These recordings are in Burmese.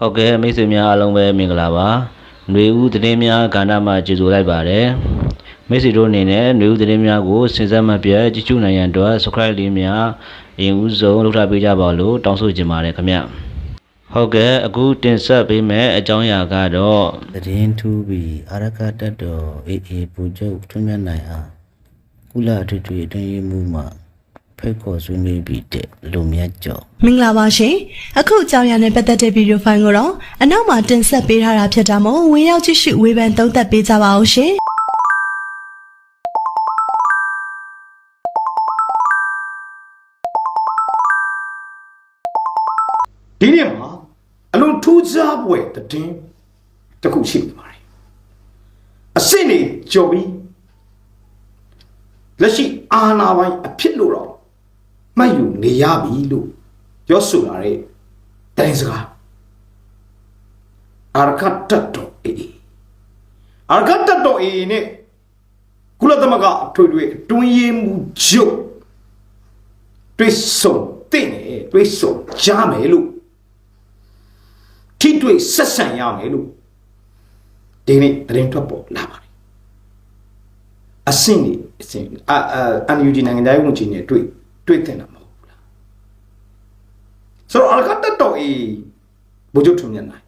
ဟုတ်ကဲ့မိတ်ဆွေများအားလုံးပဲမင်္ဂလာပါຫນွေဦးသတင်းများကဏ္ဍမှာကြိုဆိုလိုက်ပါတယ်မိတ်ဆွေတို့အနေနဲ့ຫນွေဦးသတင်းများကိုစဉ်ဆက်မပြတ်ကြည့်ရှုနိုင်ရန်အတွက် subscribe လေးများအရင်ဦးဆုံးလုပ်ထားပေးကြပါလို့တောင်းဆိုချင်ပါတယ်ခင်ဗျဟုတ်ကဲ့အခုတင်ဆက်ပေးမယ့်အကြောင်းအရာကတော့ သတင်းထူးပြီးအာရကတတ်တော်အေးအေးပူချုပ်ထွန်းမြတ်နိုင်အားကုလအထွေထွေအတွင်းရေးမှူးမှ ဖိတ်ခေါ်ဆွေးနွေးပြီးတဲ့လူမြတ်ကျော်မင်္ဂလာပါရှင်အခုအကြောင်းအရာနဲ့ပတ်သက်တဲ့ဗီဒီယိုဖိုင်ကိုတော့အနောက်မှာတင်ဆက်ပေးထားတာဖြစ်တာမို့ဝင်ရောက်ကြည့်ရှုဝေဖန်သုံးသပ်ပေးကြပါအောင်ရှင်ဒီနေ့မှာအလွန်ထူးခြားပွဲတည်င်းတစ်ခုရှိနေပါတယ်အစစ်နေကြော်ပြီးလက်ရှိအာနာပိုင်းအဖြစ်လို့တော့ မှတ်ယူနေရပြီလို့ပြောဆိုလာတဲ့တိုင်းစကားအာရကတတ်တော်အေးအာရကတတ်တော်အေးနဲ့ကုလသမဂ္ဂအထွေထွေအတွင်းရေးမှုချုပ်တွစ်ဆုံတဲ့နဲ့တွစ်ဆုံကြားမယ်လို့ထိတွေ့ဆက်ဆံရမယ်လို့ဒီနေ့သတင်းထွက်ပေါ်လာပါတယ်အဆင့်နေအဆင့်အာအန်ယူဂျီနိုင်ငံသားဝင်ကြီးနဲ့တွေ့ တွေ့တင်တာမဟုတ်ဘူးလားဆိုတော့အလကတတော်အေးဘုဇုထုံညနိုင်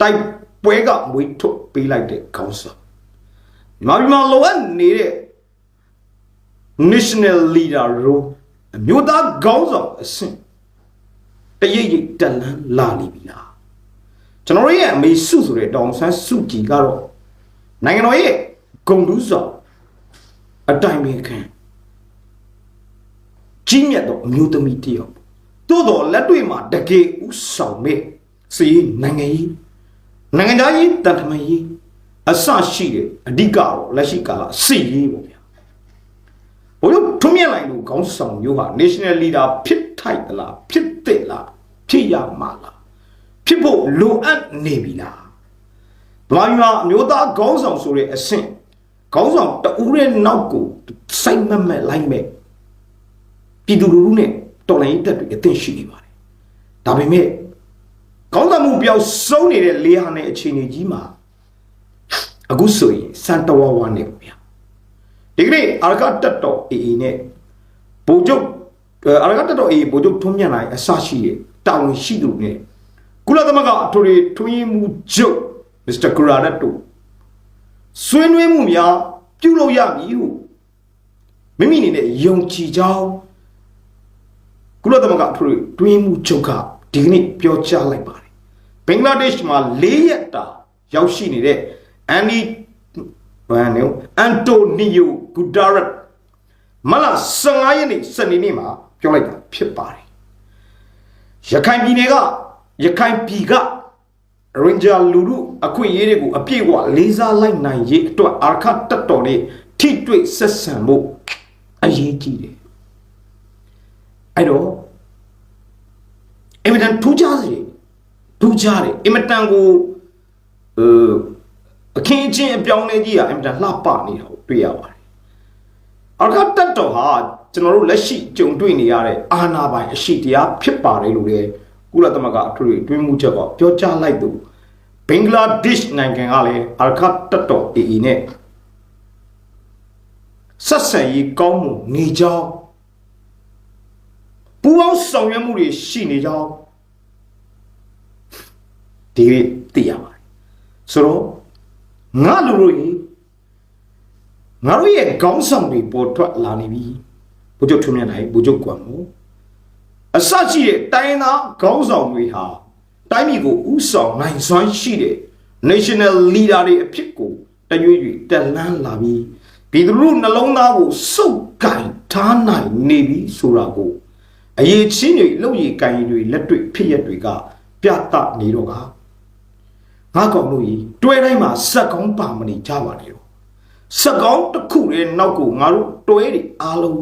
တိုက်ပွဲကမွေးထုတ်ပေးလိုက်တဲ့ခေါင်းဆောင်မြန်မာပြည်မှာလိုအပ်နေတဲ့ national leader ရောအမျိုးသားခေါင်းဆောင်အဆင့်တရိပ်ရိပ်တက်လန်းလာနေပြီလားကျွန်တော်တို့ရဲ့အမေစုဆိုတဲ့တောင်ဆန်းစုကြည်ကတော့နိုင်ငံတော်ရဲ့ဂုံတူးဆောင်အတိုင်ပင်ခံ ကြီးမြတ်သောအမျိုးသမီးတစ်ယောက်တိုးတော်လက်တွေ့မှာတကယ်ဥဆောင်မဲ့စီနိုင်ငံရေးနိုင်ငံသားရေးတန်တမန်ရေးအဆရှိတဲ့အဓိကတော့လက်ရှိကာလစစ်ရေးပေါ့ဗျာဘို့လို့ထွန်းမြတ်လိုက်လို့ခေါင်းဆောင်မျိုးဟာ national leader ဖြစ်ထိုက်သလားဖြစ်တဲ့လားဖြစ်ရမှာလားဖြစ်ဖို့လိုအပ်နေပြီလားဗမာပြည်မှာအမျိုးသားခေါင်းဆောင်ဆိုတဲ့အဆင့်ခေါင်းဆောင်တဦးရဲ့နောက်ကိုစိုက်မက်မက်လိုက်မဲ့ ပြည်သူလူထုနဲ့တော်လှန်ရေးတပ်တွေအသင့်ရှိနေပါတယ်ဒါပေမဲ့ခေါင်းဆောင်မှုပြောက်ဆုံးနေတဲ့လေဟာနဲ့အခြေအနေကြီးမှာအခုဆိုရင်စန်တဝါဝါနေဗျာဒီကနေ့အာရကတက်တော်အေအေနဲ့ဗိုလ်ချုပ်အာရကတက်တော်အေအေဗိုလ်ချုပ်ထုံးမြတ်နိုင်အစရှိတဲ့တာဝန်ရှိသူနဲ့ကုလသမဂ္ဂအထွေထွေထွင်းမှုချုပ်မစ္စတာဂရာရက်တို့ဆွေးနွေးမှုများပြုလုပ်ရမည်ဟုမိမိအနေနဲ့ယုံကြည်ကြောင်း ကုလသမဂ္ဂအထွေထွေထွင်းမှုချုပ်ကဒီကနေ့ပြောကြားလိုက်ပါတယ်ဘင်္ဂလားဒေ့ရှ်မှာ၄ရက်တာရောက်ရှိနေတဲ့အန်ဒီဘန်နိုအန်တိုနီယိုဂူဒါရက်မလ15ရက်နေ့စနေနေ့မှာပြောလိုက်တာဖြစ်ပါတယ်ရခိုင်ပြည်နယ်ကရခိုင်ပြည်ကရင်ဂျာလူလူအခွင့်အရေးတွေကိုအပြည့်အဝလေးစားလိုက်နိုင်ရေးအတွက်အာခတ်တက်တော်နဲ့ထိတွေ့ဆက်ဆံဖို့အရေးကြီးတယ် အဲ့တော့အင်မတန်ထူးခြားစေထူးခြားတယ်အင်မတန်ကိုအဲအခင်းအကျင်းအပြောင်းအလဲကြီးကအင်မတန်လှပနေတာကိုတွေ့ရပါတယ်အာခတ်တက်တော်ဟာကျွန်တော်တို့လက်ရှိကြုံတွေ့နေရတဲ့အာဏာပိုင်အရှိတရားဖြစ်ပါတယ်လို့လည်းကုလသမဂ္ဂအထွေထွေတွင်းမှုချက်ကပြောကြားလိုက်သူဘင်္ဂလားဒေ့ရှ်နိုင်ငံကလည်းအာခတ်တက်တော်အေအေနဲ့ဆက်ဆံရေးကောင်းမှုနေကြောင်း ပူပေါင်းဆောင်ရွက်မှုတွေရှိနေကြောင်းဒီနေ့သိရပါတယ်ဆိုတော့ငါလူတို့ရေငါတို့ရဲ့ခေါင်းဆောင်တွေပေါ်ထွက်လာနေပြီဘုချုပ်ထုံးမြတ်နိုင်ဘုချုပ်ကွမ်မို့အစရှိတဲ့တိုင်းသားခေါင်းဆောင်တွေဟာတိုင်းပြည်ကိုဥဆောင်နိုင်စွမ်းရှိတဲ့ national leader တွေအဖြစ်ကိုတရွေ့ရွေ့တက်လန်းလာပြီးပြည်သူလူထုနှလုံးသားကိုစုပ်ကင်ထားနိုင်နေပြီဆိုတာကို အရေးချင်းတွေလုံရည်ကင်ရည်တွေလက်တွေ့ဖြစ်ရက်တွေကပြသနေတော့ကငါကောင်တို့ကြီးတွဲတိုင်းမှာစက်ကောင်းပါမနေကြပါနဲ့တော့စက်ကောင်းတစ်ခုရဲ့နောက်ကိုငါတို့တွဲတွေအားလုံး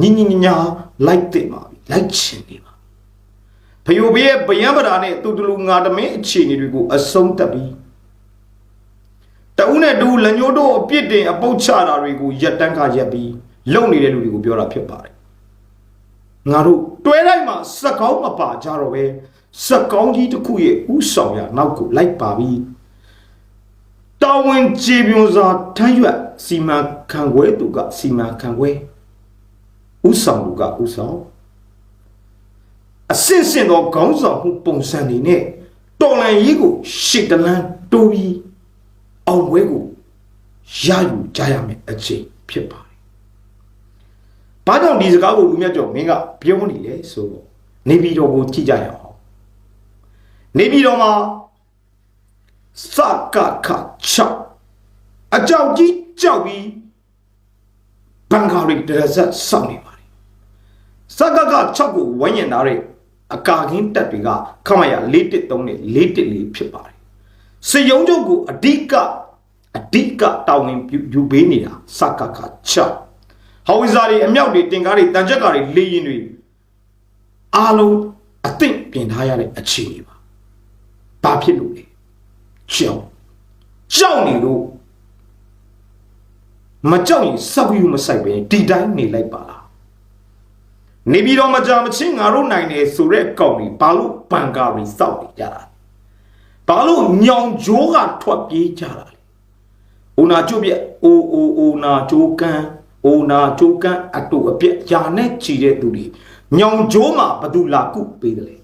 ညင်ညင်ညာလိုက်တဲ့ပါပြီလိုက်ချင်နေပါဖယိုဘေးရဲ့ဗယံပဒါနဲ့တူတူလူငါတမင်းအခြေအနေတွေကိုအဆုံးတက်ပြီးတဦးနဲ့တူလက်ညှိုးတို့အပြစ်တင်အပုတ်ချတာတွေကိုရက်တန်းကရက်ပြီးလုံနေတဲ့လူတွေကိုပြောတာဖြစ်ပါတယ် ငါတို့တွဲတိုင်းမှာစက်ကောင်းမပါကြတော့ပဲစက်ကောင်းကြီးတစ်ခုရဲ့ဥဆောင်ရနောက်ကိုလိုက်ပါပြီတာဝန်ကျေပြွန်စွာထမ်းရွက်စီမံခန့်ခွဲသူကစီမံခန့်ခွဲဥဆောင်သူကဥဆောင်အစင်စင်သောခေါင်းဆောင်မှုပုံစံတွေနဲ့တော်လန်ရေးကိုရှစ်တလန်းတိုးပြီးအောင်ပွဲကိုရယူကြရမယ်အချိန်ဖြစ်ပါတယ်။ ဘာကြောင့်ဒီစကားကိုလူမြတ်ကျော်မင်းကပြောနေလဲဆိုတော့နေပြည်တော်ကိုကြည့်ကြရအောင်။နေပြည်တော်မှာစကခ6အကြောက်ကြီးကြောက်ပြီးဘန်ကာရီဒရဇတ်စောင့်နေပါတယ်။စကခ6ကိုဝိုင်းရင်ထားတဲ့အကာကင်းတက်တွေကခမရ413နဲ့414ဖြစ်ပါတယ်။စေယုံချုပ်ကိုအဓိကအဓိကတာဝန်ယူပေးနေတာစကခ6 ဟောဝီဇာတွေအမြောက်တွေတင်ကားတွေတန်ချက်ကားတွေလေရင်တွေအားလုံးအသင့်ပြင်ထားရတဲ့အခြေအနေပါ။ဘာဖြစ်လို့လဲ။ကြောက်ကြောက်နေလို့မကြောက်ရင်စောက်ယူမဆိုင်ပဲဒီတိုင်းနေလိုက်ပါလား။နေပြီးတော့မကြမချင်းငါတို့နိုင်တယ်ဆိုတဲ့ကောင်တွေဘာလို့ဘန်ကာရီစောက်နေကြတာ။ဘာလို့ညောင်ကြိုးကထွက်ပြေးကြတာလဲ။အိုနာကျုပ်ပြက်အိုအိုအိုနာကြိုးကန် အိုနာကြိုးကန်အတူအပြက်ယာနဲ့ချီတဲ့သူတွေညောင်ကြိုးမှာဘသူလာကုပေးတယ်လေ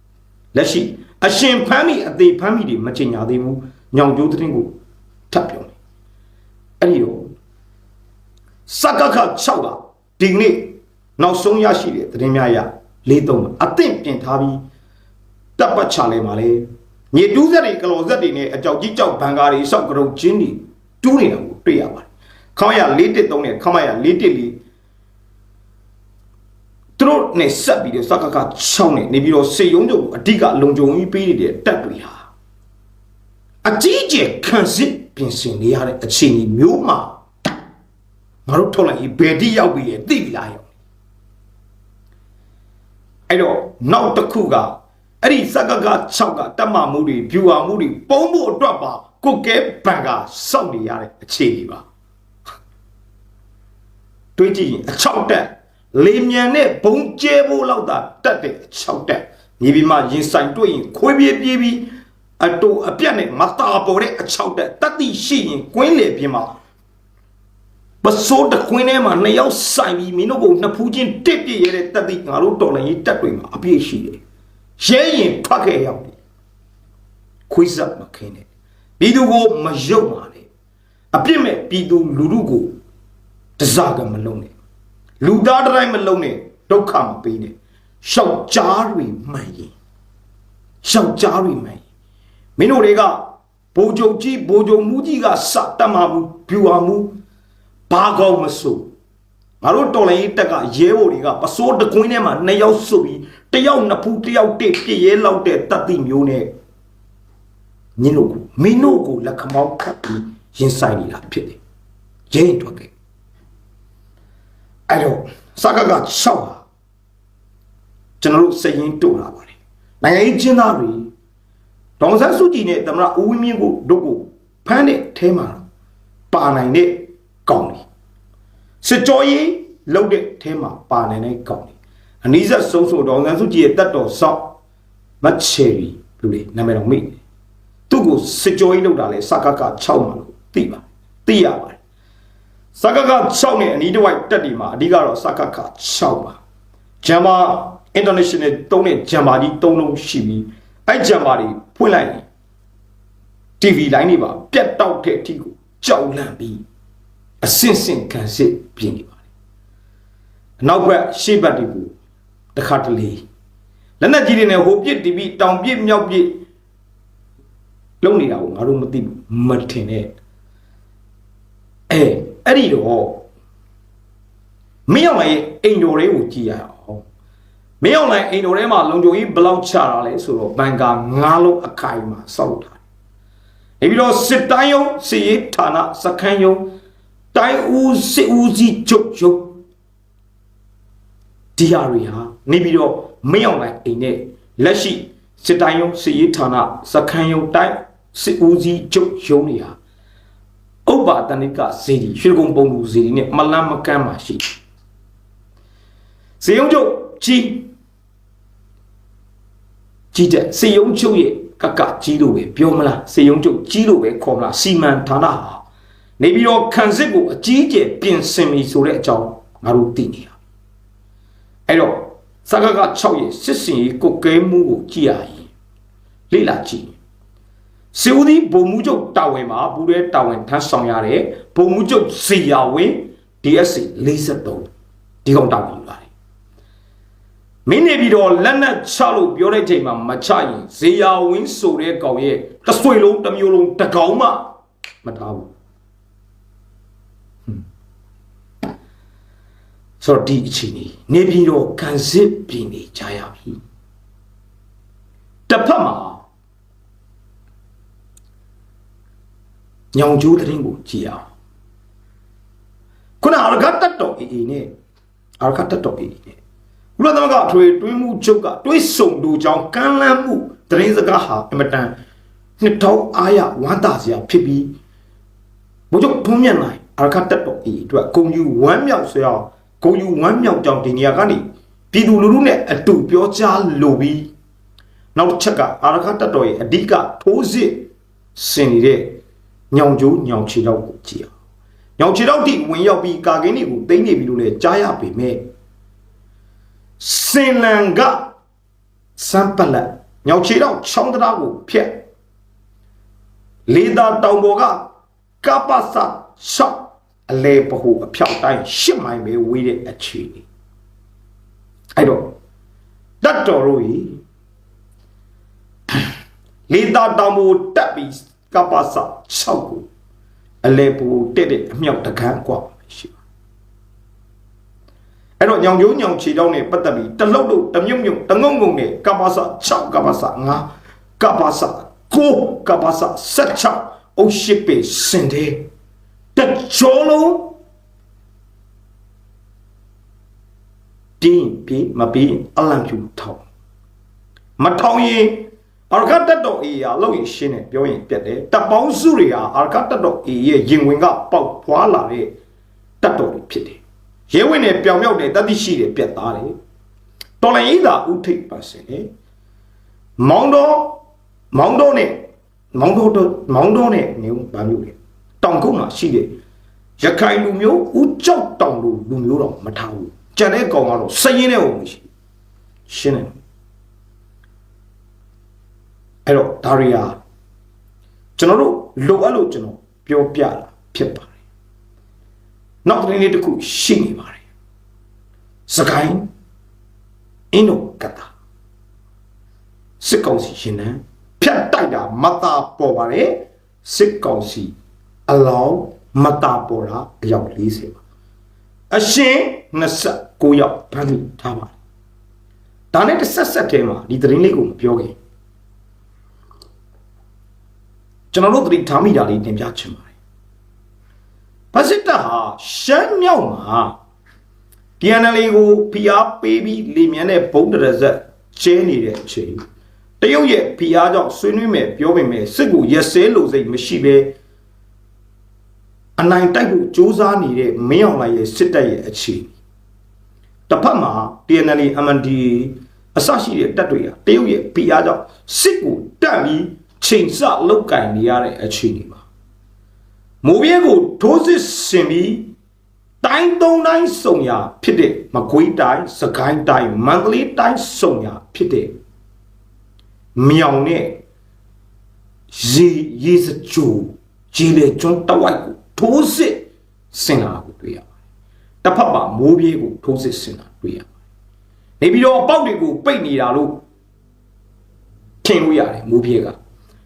။လက်ရှိအရှင်ဖမ်းမိအသေးဖမ်းမိတွေမချင်ညာသေးဘူးညောင်ကြိုးသတင်းကိုထပ်ပြောမယ်။အဲ့ဒီတော့စကခ6ကဒီနေ့နောက်ဆုံးရရှိတဲ့သတင်းများအရ၄သုံးပါအသင့်ပြင်ထားပြီးတပ်ပတ်ချလဲမှာလေညတူးဆက်တွေကလော်ဆက်တွေနဲ့အကြောက်ကြီးကြောက်ဘန်ကားတွေစောက်ကရုတ်ချင်းတွေတူးနေတာကိုတွေ့ရပါတယ် ခေါင်းရ413နဲ့ခေါင်းရ414သူတို့နဲ့ဆက်ပြီးတော့စကခ6နဲ့နေပြီးတော့စေယုံတို့ကိုအဓိကလုံခြုံရေးပေးနေတဲ့တပ်တွေဟာအကြီးအကျယ်ခံစစ်ပြင်ဆင်နေရတဲ့အခြေအနေမျိုးမှာငါတို့ထုတ်လိုက်ရင်ဘယ်တိရောက်ပြီလဲသိပြီလားယောအဲ့တော့နောက်တစ်ခုကအဲ့ဒီစကက6ကတတ်မှမှုတွေဖြူဟာမှုတွေပုံးဖို့အတွက်ပါကိုကဲဘန်ကစောက်နေရတဲ့အခြေအနေပါ တွေးကြည့်ရင်အချောက်တက်လေမြန်နဲ့ဘုံကျဲဖို့လောက်သာတက်တဲ့အချောက်တက်မြေပြင်မှာရင်ဆိုင်တွေ့ရင်ခွေးပြေးပြေးပြီးအတူအပြတ်နဲ့မတာပေါ်တဲ့အချောက်တက်တတ်သိရှိရင်ကွင်းလေပြင်းမှာပစိုးတခွင်းထဲမှာနှစ်ယောက်ဆိုင်ပြီးမင်းတို့ကနှစ်ဖူးချင်းတစ်ပြည့်ရတဲ့တက်သိငါတို့တော်လည်းတက်တွေမှာအပြည့်ရှိတယ်ရဲရင်ဖတ်ခဲ့ရောက်တယ်ခွေးစက်မခင်းနဲ့ပြည်သူကိုမယုံပါနဲ့အပြစ်မဲ့ပြည်သူလူထုကို တစားကမလုံးနဲ့လူသားတိုင်းမလုံးနဲ့ဒုက္ခမပေးနဲ့ရှောက်ကြားတွေမှန်ရင်ရှောက်ကြားတွေမှန်ရင်မင်းတို့တွေကဘိုးချုပ်ကြီးဘိုးချုပ်မူကြီးကစတတ်မှမှုဖြူအောင်မှုဘာကောင်းမဆိုငါတို့တော်လိုင်းတက်ကရဲဘော်တွေကပစိုးတကွင်းထဲမှာနှစ်ယောက်စွပ်ပြီးတယောက်နှစ်ဖူးတယောက်တစ်ပြည့်ရဲလောက်တဲ့တတ်သိမျိုးနဲ့ညင်းတို့ကိုမင်းတို့ကိုလက်ခမောင်းခတ်ပြီးရင်ဆိုင်နေတာဖြစ်တယ်ရဲရင်ထွက်ခဲ့ အဲ့တော့စကက6ဟာကျွန်တော်တို့စည်ရင်တို့လာပါတယ်နိုင်ငံရေးကျင်းသားတွေဒေါန်ဆန်းစုကြည်နဲ့သမရဦးဝင်းမြင့်ကိုတို့ကိုဖမ်းတဲ့အဲမှာပါနိုင်တဲ့ကောင်းတယ်စစ်ကြောရေးလုပ်တဲ့အဲမှာပါနိုင်တဲ့ကောင်းတယ်အနည်းဆက်ဆုံးဆိုဒေါန်ဆန်းစုကြည်ရဲ့တက်တော်ဆောက်မတ်ချယ်ရီလူတွေနာမည်တော်မိတယ်သူ့ကိုစစ်ကြောရေးလုပ်တာလဲစကက6မှာလို့သိပါသိရပါတယ် စကက6နဲ့အနီးတစ်ဝိုက်တက်ဒီမှာအဓိကတော့စကက6ပါဂျမ်မာ international တုံးတဲ့ဂျမ်မာကြီး၃လုံးရှိပြီးအဲ့ဂျမ်မာတွေဖွင့်လိုက်ရင် TV လိုင်းတွေပါပြတ်တောက်တဲ့အထိကိုကြောက်လန့်ပြီးအစင်စင်ခံစစ်ပြင်းနေပါတယ်အနောက်ဘက်ရှေ့ဘက်တွေကိုတခါတလေလက်နက်ကြီးတွေနဲ့ဟိုပစ်တီးပြီးတောင်ပစ်မြောက်ပစ်လုံနေတာကိုငါတို့မသိဘူးမထင်နဲ့အဲ အဲ့ဒီတော့မင်းအောင်ရဲ့အိမ်တော်လေးကိုကြည့်ရအောင်မင်းအောင်လိုက်အိမ်တော်ထဲမှာလုံခြုံရေးဘယ်လောက်ချတာလဲဆိုတော့ဘန်ကာ၅လုံးအခိုင်မှာစောက်ထားတယ်နေပြီးတော့စစ်တိုင်းယုံစစ်ရေးဌာနစခန်းယုံတိုင်းဦးစစ်ဦးစီးချုပ်ယုံဒီဟာတွေဟာနေပြီးတော့မင်းအောင်လိုက်အိမ်နဲ့လက်ရှိစစ်တိုင်းယုံစစ်ရေးဌာနစခန်းယုံတိုင်းစစ်ဦးစီးချုပ်ယုံတွေဟာ ဥပ္ပါတဏိကဇေဒီရွှေကုံပုံလူဇေဒီနဲ့မလန်းမကန်းမှာရှိဇေယုံချုပ်ကြီးကြီးတဲ့စေယုံချုပ်ရဲ့ကကကြီးလို့ပဲပြောမလားစေယုံချုပ်ကြီးလို့ပဲခေါ်မလားစီမံဌာနဟာနေပြီးတော့ခံစစ်ကိုအကြီးကျယ်ပြင်ဆင်ပြီဆိုတဲ့အကြောင်းငါတို့သိနေတာအဲ့တော့စကက6ရဲ့စစ်စင်ရေးကုတ်ကဲမှုကိုကြည့်ရရင်လေ့လာကြည့် စေဦးဒီဘုံမှုချုပ်တာဝန်မှာပူတဲ့တာဝန်ထမ်းဆောင်ရတဲ့ဘုံမှုချုပ်စီယာဝင်း DSC 43ဒီကောင်တာဝန်ယူလာတယ်မင်းနေပြီးတော့လက်နက်ချလို့ပြောတဲ့ချိန်မှာမချရင်ဇေယာဝင်းဆိုတဲ့ကောင်ရဲ့တဆွေလုံးတစ်မျိုးလုံးတကောင်မှမထားဘူးဆိုတော့ဒီအချိန်นี้နေပြီးတော့ကန်စစ်ပြင်နေကြရပြီတစ်ဖက်မှာ ညောင်ကျိုးတဲ့ရင်ကိုကြည့်အောင်ခုနအရကတ်တတ်တော်အေးအေးနဲ့အရကတ်တတ်တော်အေးအေးနဲ့ဘုရားသမဂအထွေတွင်းမှုချုပ်ကတွဲဆုံလူကြောင့်ကမ်းလှမ်းမှုတရင်စကားဟာအမတန်နှစ်ထောင်အားရဝမ်းသာစရာဖြစ်ပြီးဘုရားဘုံမြတ်နိုင်အရကတ်တတ်တော်အေးအတွက်ဂုံယူဝမ်းမြောက်ဆွေအောင်ဂုံယူဝမ်းမြောက်ကြောင့်ဒီနေရာကနေပြည်သူလူထုနဲ့အတူပြောကြားလိုပြီးနောက်တစ်ချက်ကအာရခတ်တတ်တော်ရဲ့အဓိကထိုးစစ်ဆင်နေတဲ့ ညောင်ကျိုးညောင်ချီတော့ကိုကြည့်အောင်ညောင်ချီတော့ဒီဝင်ရောက်ပြီးကာကင်းတွေကိုသိမ့်နေပြီလို့လည်းကြားရပေမဲ့စင်လန်ကစံပလက်ညောင်ချီတော့ချောင်းတရားကိုဖျက်လေသာတောင်ပေါ်ကကပ္ပစရှောက်အလေပဟုအဖြောက်တိုင်းရှစ်မိုင်ပဲဝေးတဲ့အခြေအနေအဲ့တော့တတ်တော်တို့ကြီးလေသာတောင်ပေါ်တက်ပြီး ကပ္ပစရှောက်ကိုအလေပဟုတက်တဲ့အမြောက်တကန်းกว่าရှိပါအဲ့တော့ညောင်ကျိုးညောင်ချီတောင်းနဲ့ပတ်သက်ပြီးတလုတ်လုတ်တမြုံမြုံတငုံငုံနဲ့ကပ္ပစ6ကပ္ပစ9ကပ္ပစ9ကပ္ပစ16အုတ်ရှိပေစင်တဲ့တကြောလုံးတင်းပြီမပြီးအလံဖြူထောင်းမထောင်းရင် အာရကတတ်တော်အေးရလောက်ရင်ရှင်းတယ်ပြောရင်ပြတ်တယ်တပ်ပေါင်းစုတွေဟာအာရကတတ်တော်အေးရဲ့ရင်ဝင်ကပေါက်ဖွာလာတဲ့တတ်တော်တွေဖြစ်တယ်ရဲဝင်နဲ့ပြောင်မြောက်တယ်တတိရှိတယ်ပြတ်သားတယ်တော်လည်းဤသာဥထိပ်ပါစေလေမောင်းတော်မောင်းတော်နဲ့မောင်းတော်တော့မောင်းတော်နဲ့နေဘာမျိုးလဲတောင်ကုန်းမှာရှိတဲ့ရခိုင်လူမျိုးဦးကြောက်တောင်လူလူမျိုးတော့မထားဘူးကြံတဲ့ကောင်ကတော့စရင်တဲ့ဟိုမရှိရှင်းတယ် အဲ့တော့ဒါရီယာကျွန်တော်တို့လိုအပ်လို့ကျွန်တော်ပြောပြတာဖြစ်ပါတယ်နောက်တစ်နေ့တစ်ခုရှိနေပါတယ်စကိုင်းအင်းတို့ကတာစစ်ကောင်စီရှင်နံဖြတ်တိုက်တာမတာပေါ်ပါတယ်စစ်ကောင်စီအလောင်းမတာပေါ်တာအယောက်40ပါအရှင်29ယောက်ဖမ်းမိထားပါတယ်ဒါနဲ့တစ်ဆက်ဆက်ထဲမှာဒီသတင်းလေးကိုမပြောခင် ကျွန်တော်တို့သတိထားမိတာလေးတင်ပြချင်ပါတယ်ဗစစ်တာဟာရှမ်းမြောက်မှာ DNL ကိုဖိအားပေးပြီးလေမြန်တဲ့ဘုံတရဇက်ကျဲနေတဲ့အချိန်တရုတ်ရဲ့ဖိအားကြောင့်ဆွေးနွေးမယ်ပြောပေမဲ့စစ်ကိုရက်စဲလို့စိတ်မရှိဘဲအနိုင်တိုက်ဖို့စ조사နေတဲ့မင်းအောင်လှိုင်ရဲ့စစ်တပ်ရဲ့အခြေတစ်ဖက်မှာ TNL MND အစရှိတဲ့တပ်တွေကတရုတ်ရဲ့ဖိအားကြောင့်စစ်ကိုတက်ပြီး ချိန်ဆလောက်ကင်နေရတဲ့အခြေအနေပါမိုးပြဲကိုထိုးစစ်ဆင်ပြီးတိုင်းသုံးတိုင်းစုံရဖြစ်တဲ့မကွေးတိုင်းစကိုင်းတိုင်းမန္တလေးတိုင်းစုံရဖြစ်တဲ့မြောင်နဲ့ရေရေစကြိုဂျီလေကျွန်းတဝိုက်ကိုထိုးစစ်ဆင်လာကိုတွေ့ရပါတယ်တစ်ဖက်မှာမိုးပြေးကိုထိုးစစ်ဆင်လာတွေ့ရပါတယ်နေပြီးတော့အပေါက်တွေကိုပိတ်နေတာလို့ထင်လို့ရတယ်မိုးပြေးက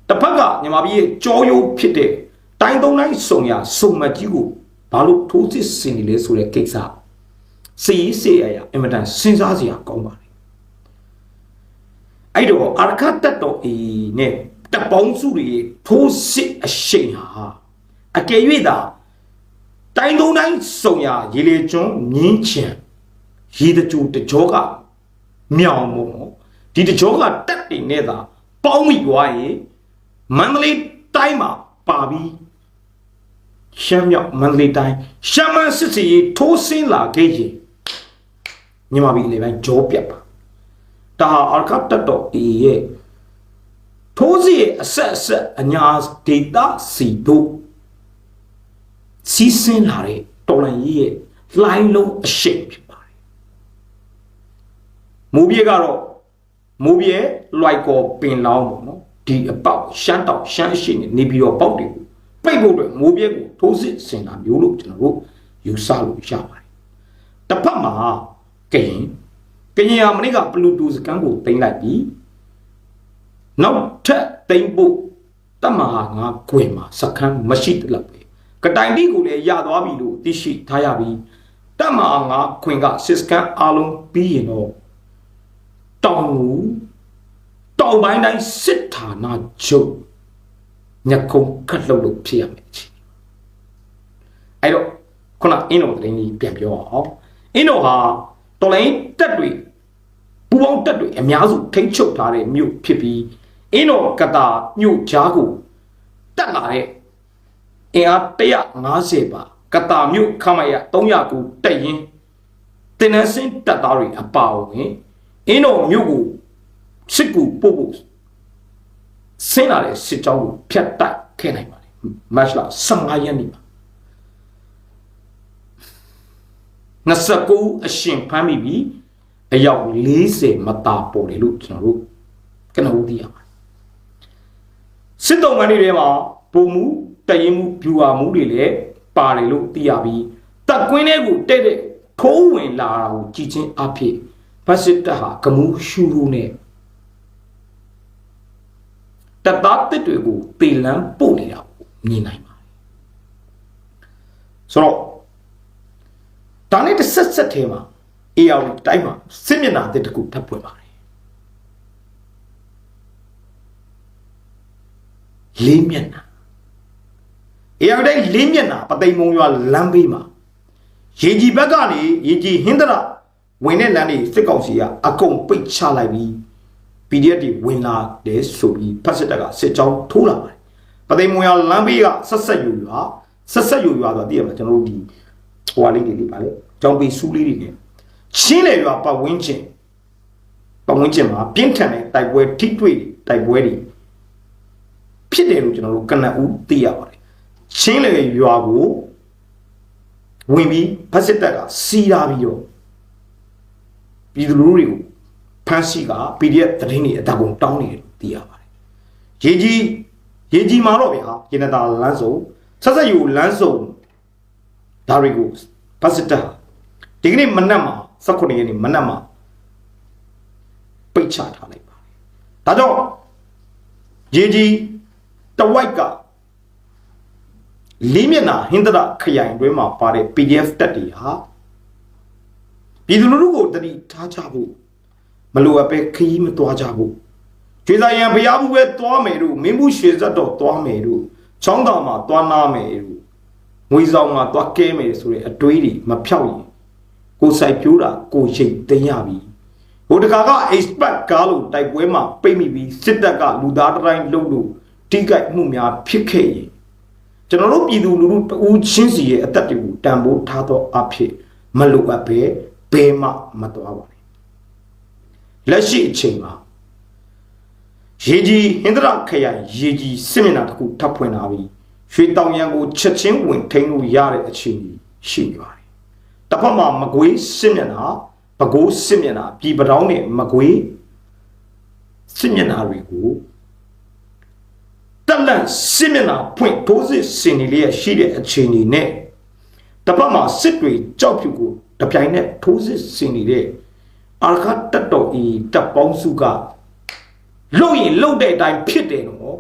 တစ်ဖက်ကညီမပြည်ရဲ့ကြောရိုးဖြစ်တဲ့တိုင်းသုံးတိုင်းစုံရစုံမကြီးကိုဘာလို့ထိုးစစ်ဆင်နေလဲဆိုတဲ့ကိစ္စစီးစီးရရအင်မတန်စဉ်းစားစရာကောင်းပါတယ်အဲ့တော့အာရခတ်တတ်တော်အီနဲ့တပေါင်းစုတွေထိုးစစ်အရှိန်ဟာအကယ်၍သာတိုင်းသုံးတိုင်းစုံရရေလေကျွန်းမြင်းချံရေတကြိုတကြောကမြောင်မို့ဒီတကြောကတက်တင်နဲ့သာပေါင်းမိသွားရင် မန္တလေးတိုင်းမှာပါပြီးရှမ်းမြောက်မန္တလေးတိုင်းရှမ်းမန်းစစ်စီထိုးဆင်းလာခဲ့ရင်ညီမပြည်လေပိုင်းကြောပြတ်ပါဒါဟာအာကတ်တတ်တော်အေရဲ့ထိုးစစ်ရဲ့အဆက်အဆက်အညာဒေတာစီတို့စီးဆင်းလာတဲ့တော်လန်ကြီးရဲ့လှိုင်းလုံးအရှိန်ဖြစ်ပါတယ်မိုးပြေကတော့မိုးပြေလွိုက်ကောပင်လောင်းပေါ့နော် ဒီအပေါက်ရှမ်းတောက်ရှမ်းအရှိန်နဲ့နေပြီးတော့ပေါက်တွေကိုပိတ်ဖို့အတွက်မိုးပြေကိုထိုးစစ်ဆင်တာမျိုးလို့ကျွန်တော်တို့ယူဆလို့ရပါတယ်တစ်ဖက်မှာကရင်ကရင်ဟာမနေ့ကပလူတူစကန်ကိုတင်လိုက်ပြီးနောက်ထပ်တိမ့်ဖို့တမဟာငါခွေမှာစခန်းမရှိတလို့ပဲကတိုင်တိကိုလည်းရသွားပြီလို့သိရှိထားရပြီးတမဟာငါခွင်ကစစ်စကန်အားလုံးပြီးရင်တော့တောင် မူတောင်ပိုင်းတိုင်းစစ်ဌာနချုပ်ညခုံခတ်လို့လို့ဖြစ်ရမယ်ချီအဲ့တော့ခုနအင်းတော်သတင်းကြီးပြန်ပြောအောင်အင်းတော်ဟာတော်လိုင်းတက်တွေပူပေါင်းတက်တွေအများစုထိမ့်ချုပ်ထားတဲ့မြို့ဖြစ်ပြီးအင်းတော်ကတာမြို့ကြားကိုတက်လာတဲ့အင်အား150ပါကတာမြို့ခမရ300ကိုတက်ရင်တင်နန်းစင်းတက်သားတွေအပါအဝင်အင်းတော်မြို့ကို စစ်ကူပို့ဖို့ဆင်းလာတဲ့စစ်ကြောင်းကိုဖျက်တိုက်ခဲ့နိုင်ပါတယ်မတ်လ15ရက်နေ့မှာ29အရှင်ဖမ်းမိပြီးအယောက်40မတာပေါ်တယ်လို့ကျွန်တော်တို့ကနဦးသိရပါတယ်စစ်တုံးမန်းတွေထဲမှာပုံမှုတရင်မှုဖြူဟာမှုတွေလည်းပါတယ်လို့သိရပြီးတက်ကွင်းထဲကိုတဲ့တဲ့ထိုးဝင်လာတာကိုကြည်ချင်းအဖြစ်ဘတ်စစ်တပ်ဟာကမူးရှူရူနဲ့ တပ်သားတစ်တွေကိုပေလန်းပို့နေတာကိုမြင်နိုင်ပါတယ်ဆိုတော့ဒါနဲ့တစ်ဆက်ဆက်ထဲမှာအေယာဝတီတိုင်းမှာစစ်မျက်နှာတစ်တကူထပ်ပွင့်ပါတယ်လေးမျက်နှာအေယာဝတီတိုင်းလေးမျက်နှာပသိမ်မုံရွာလမ်းဘေးမှာရေကြီးဘက်ကနေရေကြီးဟင်းတရဝင်တဲ့လမ်းတွေစစ်ကောင်စီကအကုန်ပိတ်ချလိုက်ပြီး PDF တွေဝင်လာတယ်ဆိုပြီးဖက်စစ်တပ်ကစစ်ကြောင်းထိုးလာပါတယ်ပသိမ်မုံရွာလမ်းဘေးကဆက်ဆက်ယူရွာဆက်ဆက်ယူရွာဆိုတာသိရမလားကျွန်တော်တို့ဒီဟိုဟာလေးတွေလေးပါလေကြောင်းပေစူးလေးတွေနဲ့ချင်းလေရွာပတ်ဝန်းကျင်ပတ်ဝန်းကျင်မှာပြင်းထန်တဲ့တိုက်ပွဲထိတွေ့တိုက်ပွဲတွေဖြစ်တယ်လို့ကျွန်တော်တို့ကနဦးသိရပါတယ်ချင်းလေရွာကိုဝင်ပြီးဖက်စစ်တပ်ကစီးလာပြီးတော့ပြည်သူလူထုတွေကို ဖမ်းဆီးက PDF သတင်းတွေအတကုန်တောင်းနေတယ်လို့သိရပါတယ်ရေကြီးရေကြီးမှာတော့ဗျာရင်းတာလမ်းစုံဆက်ဆက်ယူလမ်းစုံဒါတွေကိုဖက်စစ်တပ်ဟာဒီကနေ့မနက်မှာ18ရက်နေ့မနက်မှာပိတ်ချထားလိုက်ပါတယ်ဒါကြောင့်ရေကြီးတဝိုက်ကလေးမျက်နှာဟင်္ဒရခရိုင်တွင်းမှာပါတဲ့ PDF တက်တွေဟာပြည်သူလူထုကိုတတိထားကြဖို့မ လိုအပ်ပဲခရီးမသွားကြဖို့ကျွေးစားရန်ဘုရားဘူးပဲသွားမယ်တို့မင်းမှုရွှေဇတ်တော်သွားမယ်တို့ချောင်းတော်မှာသွားနာမယ်တို့ငွေဆောင်မှာသွားကဲမယ်ဆိုတဲ့အတွေးတွေမဖြောက်ရင်ကိုစိုက်ပြိုးတာကိုရိတ်သိမ်းရပြီဟိုတခါက expert ကားလို့တိုက်ပွဲမှာပိတ်မိပြီးစစ်တပ်ကလူသားတိုင်းလုံလို့တိကြိုက်မှုများဖြစ်ခဲ့ရင်ကျွန်တော်တို့ပြည်သူလူထုတဦးချင်းစီရဲ့အသက်တွေကိုတန်ဖိုးထားသောအဖြစ်မလိုအပ်ပဲဘယ်မှမတော်ပါနဲ့ လက်ရှိအချိန်မှာရေကြီးဟင်္ဒရခရိုင်ရေကြီးစစ်မျက်နှာတစ်ခုထပ်ဖွင့်လာပြီးရွှေတောင်ရန်ကိုချက်ချင်းဝင်ထိန်းလို့ရတဲ့အခြေအနေရှိနေပါတယ်။တစ်ဖက်မှာမကွေးစစ်မျက်နှာပဲခူးစစ်မျက်နှာပြည်ပတောင်းနဲ့မကွေးစစ်မျက်နှာတွေကိုတက်လန့်စစ်မျက်နှာဖွင့်ထိုးစစ်ဆင်နေလျက်ရှိတဲ့အခြေအနေနဲ့တစ်ဖက်မှာစစ်တွေကြောက်ဖြူကိုတပြိုင်နက်ထိုးစစ်ဆင်နေတဲ့ အာခတ်တက်တော်ဤတပ်ပေါင်းစုကလုံရင်လုံတဲ့အတိုင်းဖြစ်တယ်နော်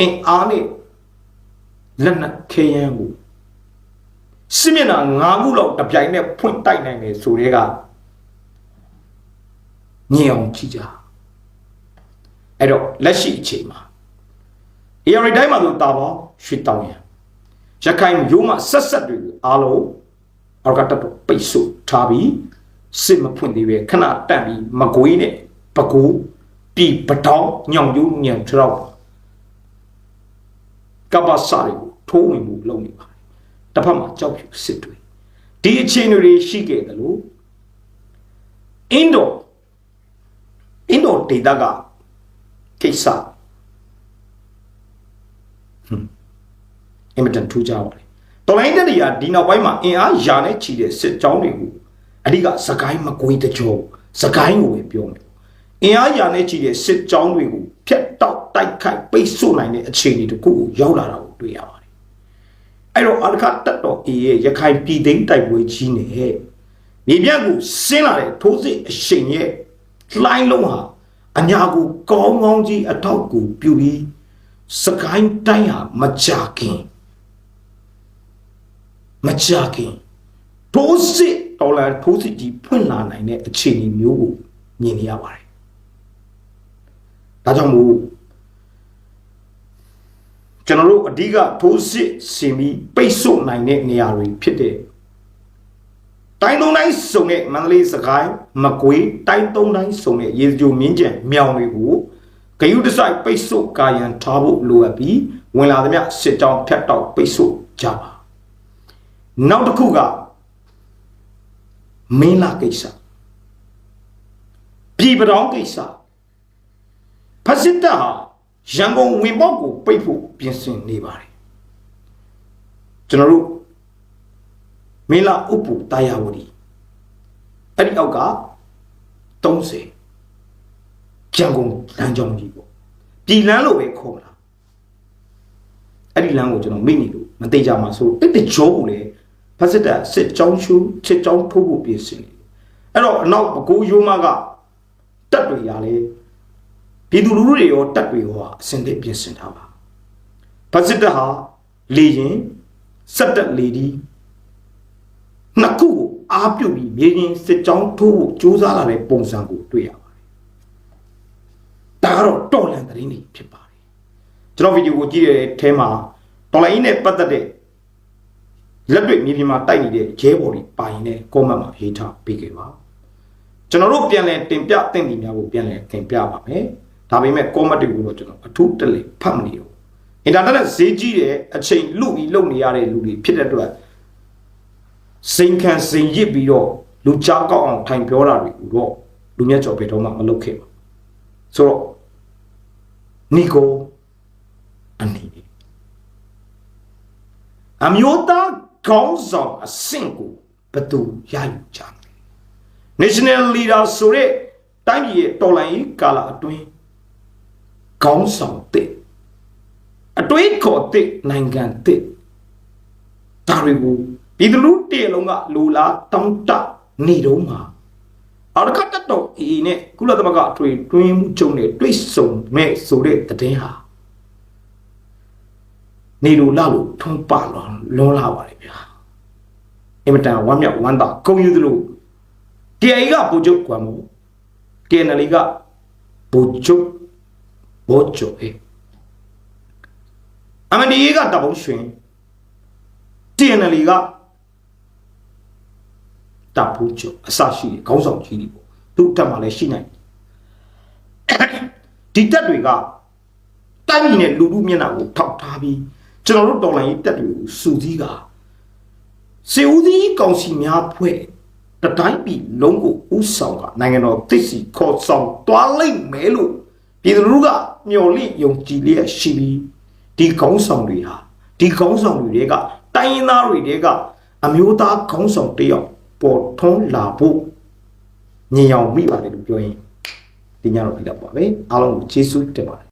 အင်အားနဲ့လက်နက်ခဲယမ်းကိုစစ်မျက်နှာ၅ခုလောက်တပြိုင်နက်ဖွင့်တိုက်နိုင်တယ်ဆိုတဲ့ကညင်အောင်ကြည့်ကြအဲ့တော့လက်ရှိအချိန်မှာ ARI တိုင်းမှာဆိုတာပေါရွှေတောင်ရံရခိုင်ရိုးမဆက်ဆက်တွေကိုအားလုံးအောက်ကတက်တော့ပိတ်ဆို့ထားပြီး စစ်မဖွင့်သေးပဲခဏတန့်ပြီးမကွေးနဲ့ပကူပြည်ပတောင်းညောင်ကျိုးညံထရောက်ကပ္ပစာတွေကိုထိုးဝင်မှုလုပ်နေပါတယ်တစ်ဖက်မှာကြောက်ဖြူစစ်တွေဒီအခြေအနေတွေရှိခဲ့တယ်လို့အင်ဒိုအင်ဒိုဒေတာကကိစ္စအင်မတန်ထူးခြားပါတယ်တော်လိုင်းတက်တွေကဒီနောက်ပိုင်းမှာအင်အားယာနဲ့ချီတဲ့စစ်ကြောင်းတွေကို အဓိကစကိုင်းမကွေးတကြောစကိုင်းကိုပဲပြောမယ်အင်အားယာနဲ့ချီတဲ့စစ်ကြောင်းတွေကိုဖျက်တောက်တိုက်ခိုက်ပိတ်ဆို့နိုင်တဲ့အခြေအနေတစ်ခုကိုရောက်လာတာကိုတွေ့ရပါတယ်အဲ့တော့အလကတက်တော်အေးရဲ့ရခိုင်ပြည်သိမ်းတိုက်ပွဲကြီးနဲ့မြေပြန့်ကိုဆင်းလာတဲ့ထိုးစစ်အရှိန်ရဲ့လှိုင်းလုံးဟာအညာကိုကောင်းကောင်းကြီးအထောက်ကူပြုပြီးစကိုင်းတိုင်းဟာမကြခင်မကြခင်ထိုးစစ် တော်လန်ထိုးစစ်ကြီးဖွင့်လာနိုင်တဲ့အခြေအနေမျိုးကိုမြင်နေရပါတယ်ဒါကြောင့်မို့ကျွန်တော်တို့အဓိကထိုးစစ်ဆင်ပြီးပိတ်ဆို့နိုင်တဲ့နေရာတွေဖြစ်တဲ့တိုင်းသုံးတိုင်းစုံတဲ့မန္တလေးစကိုင်းမကွေးတိုင်းသုံးတိုင်းစုံတဲ့ရေစကြိုမြင်းကျန်မြောင်တွေကိုဂယုတစိုက်ပိတ်ဆို့ကာယံထားဖို့လိုအပ်ပြီးဝင်လာသမျှစစ်ကြောင်းဖြတ်တောက်ပိတ်ဆို့ကြပါနောက်တစ်ခုက မင်းလာကိစ္စပြည်ပတောင်းကိစ္စဖက်စစ်တပ်ဟာရန်ကုန်ဝင်ပေါက်ကိုပိတ်ဖို့ပြင်ဆင်နေပါတယ်ကျွန်တော်တို့မင်းလာဥပ္ပူတာယာဝတီအဲ့ဒီအောက်က30ရန်ကုန်လမ်းကြောင်းကြီးပေါ့ပြည်လမ်းလို့ပဲခေါ်မလားအဲ့ဒီလမ်းကိုကျွန်တော်မိနေလို့မသိကြမှာဆိုတစ်တကြောကိုလေ ဖက်စစ်တပ်စစ်ကြောင်းရှူစစ်ကြောင်းထိုးဖို့ပြင်ဆင်နေအဲ့တော့အနောက်ဘကိုးရိုးမကတက်တွေရလေပြည်သူလူထုတွေရောတက်တွေရောအစင်တစ်ပြင်ဆင်ထားပါဖက်စစ်တပ်ဟာလေရင်စက်တက်လေဒီနှစ်ခုကိုအားပြုတ်ပြီးမြေရင်စစ်ကြောင်းထိုးဖို့ကြိုးစားလာတဲ့ပုံစံကိုတွေ့ရပါတယ်ဒါကတော့တော်လန်သတင်းတွေဖြစ်ပါတယ်ကျွန်တော်ဗီဒီယိုကိုကြည့်တဲ့အထဲမှာတော်လိုင်းနဲ့ပတ်သက်တဲ့ လက်တွေ့မြေပြင်မှာတိုက်နေတဲ့ရဲဘော်တွေပါရင်လည်း comment မှာရေးထားပေးခဲ့ပါကျွန်တော်တို့ပြန်လည်တင်ပြသင့်ပြီများကိုပြန်လည်တင်ပြပါမယ်ဒါပေမဲ့ comment တွေကိုတော့ကျွန်တော်အထူးတက်လေဖတ်မနေဘူးအင်တာနက်နဲ့ဈေးကြီးတဲ့အချိန်လူပြီးလုံနေရတဲ့လူတွေဖြစ်တဲ့အတွက်စိန်ခံစိန်ရစ်ပြီးတော့လူကြားကောက်အောင်ထိုင်ပြောတာတွေကိုတော့လူမျက်ကျော်ဘယ်တော့မှမလုပ်ခဲ့ပါဆိုတော့နီကိုအနေနဲ့အမျိုးသား ခေါင်းဆောင်အဆင့်ကိုဘယ်သူရယူကြမလဲ national leader ဆိုတဲ့တိုင်းပြည်ရဲ့တော်လှန်ရေးကာလအတွင်းခေါင်းဆောင်တဲ့အတွေးခေါ်တဲ့နိုင်ငံတဲ့ဒါတွေကိုပြည်သူလူတည်းလုံးကလူလားတောင်းတနေတော့မှာအရကတတော်အေးနဲ့ကုလသမဂ္ဂအထွေတွင်းမှုချုပ်နဲ့တွေ့ဆုံမဲ့ဆိုတဲ့တည်င်းဟာ နေလိုလာလို့ထုံးပါလွန်လွန်လာပါလေဗျာအင်မတန်ဝမ်းမြောက်ဝမ်းသာဂုဏ်ယူသလို TI ကပူချုပ်ကွာမို့ TNL ကပူချုပ်ဘောချုပ်အေးအမဒီကတပုံးရွှင် TNL ကတပူချုပ်အစရှိတယ်ခေါင်းဆောင်ကြီးတွေပေါ့သူ့တက်မှလည်းရှိနိုင်ဒီတက်တွေကတိုင်းပြည်နဲ့လူလူမျက်နှာကိုထောက်ထားပြီး ကျွန်တော်တို့တော်လိုင်းရေးတက်တွေကိုစူစည်းကစေဦးစီးကောင်စီများဖွဲ့တတိုင်းပြည်လုံးကိုဥဆောင်ကနိုင်ငံတော်သိစီခေါ်ဆောင်တွားလိုက်မယ်လို့ပြည်သူလူကမျှော်လင့်ယုံကြည်လျက်ရှိပြီးဒီခေါင်းဆောင်တွေဟာဒီခေါင်းဆောင်တွေကတိုင်းရင်းသားတွေကအမျိုးသားခေါင်းဆောင်တယောက်ပေါ်ထွန်းလာဖို့ညင်အောင်မိပါတယ်လို့ပြောရင်ဒီညတော့ဒီတော့ပါပဲအားလုံးကိုကျေးဇူးတင်ပါတယ်